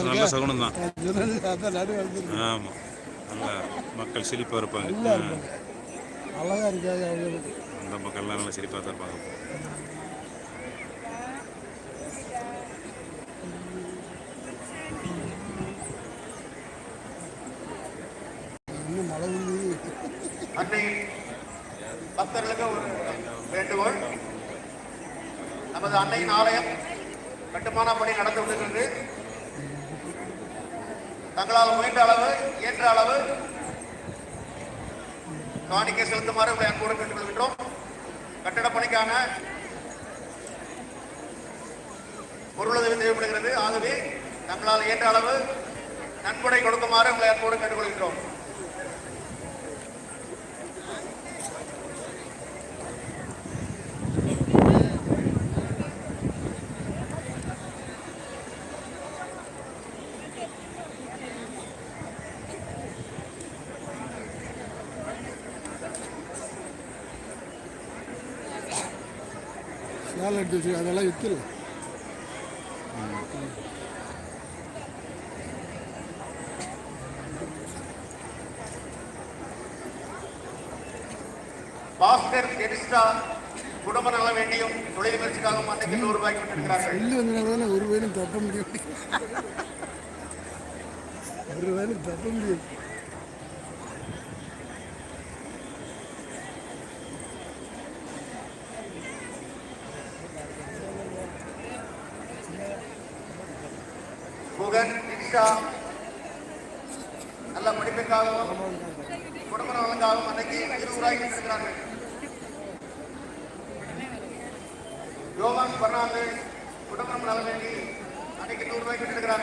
நல்ல சகுனம் தான் ஆமாம் நல்லா மக்கள் செழிப்பாக இருப்பாங்க. நல்லா ஆ. இருப்பாங்க. அழகா இருக்காங்க அவங்களுக்கு. அந்த மக்கள்லாம் நல்லா செழிப்பாக தான் இருப்பாங்க. இன்னும் மழை வந்து. அன்னை பக்தர்களுக்கு ஒரு வேண்டுகோள். நமது அன்னையின் ஆலயம் கட்டுமான பணி நடந்து கொண்டிருக்கிறது. தங்களால் முயன்ற அளவு இயன்ற அளவு காணிக்கை செலுத்துமாறு உங்களை அன்போடு கேட்டுக்கொள்கின்றோம். கட்டட பணிக்கான பொருளுதவி தேவைப்படுகிறது. ஆகவே தங்களால் இயன்ற அளவு நன்கொடை கொடுக்குமாறு உங்களை அன்போடு கேட்டுக்கொள்கின்றோம். சேலை எடுத்து வச்சு அதெல்லாம் பாஸ்கர் எடிஸ்டா குடும்ப நல வேண்டியும் தொழில் முயற்சிக்காக நூறு ரூபாய்க்கு வந்தனால தானே ஒரு வயலும் தப்ப முடியும். ஒரு வயலும் தப்ப முடியும். புகன் திக்ஷா நல்ல படிப்பிற்காகவும் குடும்ப நலனுக்காகவும் அன்னைக்கு இருபது ரூபாய்க்கு கொண்டிருக்கிறார்கள் யோகான் பர்னாந்து குடும்பம் நல வேண்டி அன்னைக்கு நூறு ரூபாய்க்கு ரவீந்திர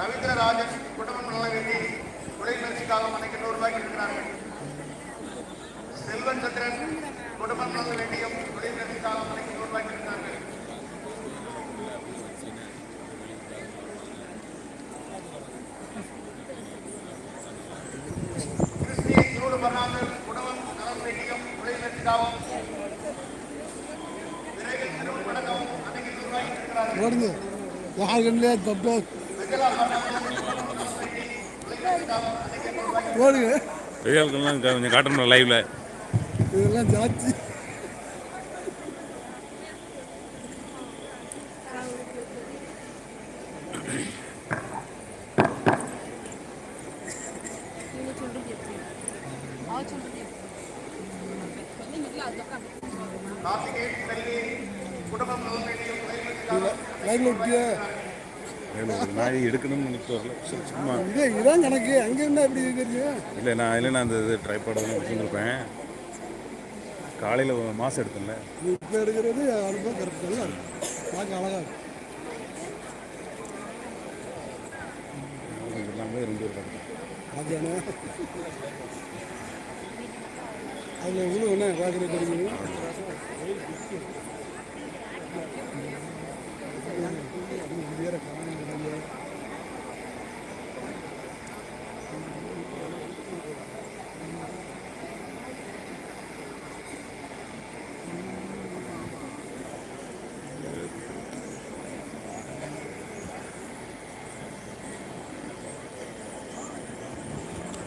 ரவீந்திரராஜன் குடும்பம் நல வேண்டி தொழில் முயற்சிக்காகவும் அன்னைக்கு நூறு ரூபாய்க்கு கொண்டிருக்கிறார்கள் செல்வன் சந்திரன் குடும்பம் நல வேண்டியும் தொழில் முயற்சிக்காகவும் அன்னைக்கு நூறு ரூபாய்க்கு கொண்டிருக்கிறார்கள் கிறிஸ்டியை சூடு பண்ணாமல் குடும்பம் நலம் வேண்டியும் தொழில் முயற்சிக்காகவும் விரைவில் திருமணம் நடக்கவும் அன்னைக்கு நூறு ரூபாய்க்கு கொண்டிருக்கிறார்கள் ஓடுங்க. யார் கண்ணிலே? தப்பா ஓடுங்க. கொஞ்சம் காட்டணும் லைவ்ல இதெல்லாம் ஜாஸ்தி. நான் எடுக்கணும்னு நினைச்சு வரல. சும்மா. இதே இதான் கணக்கு அங்கே இருந்தால் எப்படி இல்லை நான் இல்லை நான் அந்த இது ட்ரைபாடெல்லாம் வச்சுருப்பேன் காலையில் மாதம் எடுத்தேன்ல. இப்போ எடுக்கிறது அனுப்ப கரெக்ட் நல்லா இருக்கும் பார்க்க அழகா இருக்கும் எல்லாமே ரெண்டு பேர் அதானே அதில் இவ்வளோ என்ன பார்க்குறது தெரியுங்க வேற காரணம் எவ்வளோ மக்கள் வந்திருக்கான்னு ஒரு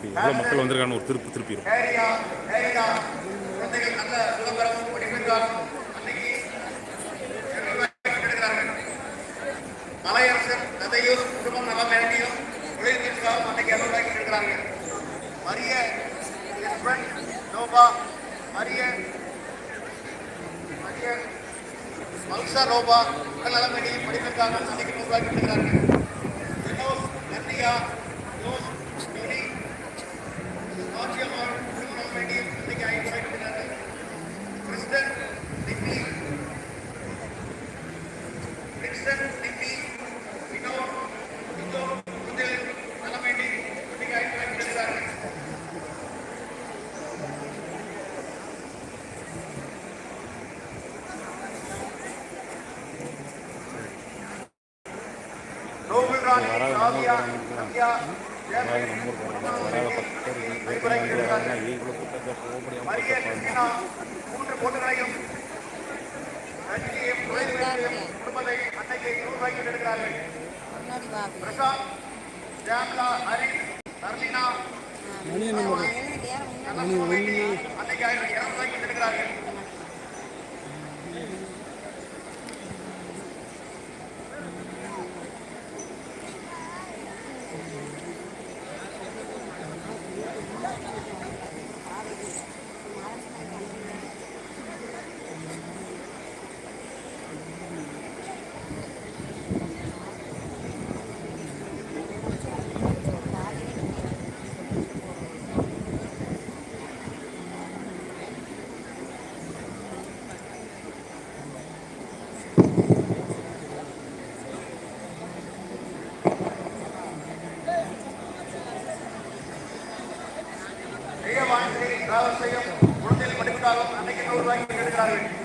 திருப்பி திருப்பி இருக்கும் ஏரியா ஏரியா குழந்தைகள் நல்ல இவ்வளோ மக்கள் வந்திருக்கான ஒரு திருப்பு கொண்டிருக்கிறார்கள் மலையரசர் கதையும் குடும்பம் நலம் வேண்டியும் தொழில் அன்னைக்கு இருநூறு ரூபாய்க்கு மரிய நோபா மரிய மரிய மல்சா நோபா உடல் நலம் வேண்டியும் படிப்பிற்காக அன்னைக்கு நூறு ரூபாய்க்கு கொண்டிருக்கிறார்கள் வினோஸ் மூன்று துணைவியரையும் குடும்பத்தை அன்னைக்கு நூறு ரூபாய்க்கு எடுக்கிறார்கள். பிரசாந்த் ஜாம்லா ஏற முன்னாடி அன்னைக்கு இருநூறு ரூபாய்க்கு எடுக்கிறார்கள் டிராவல் செய்யும் குழந்தைகள் படிப்பிட்டாலும் அன்னைக்கு நூறு ரூபாய்க்கு கேட்கிறார்கள்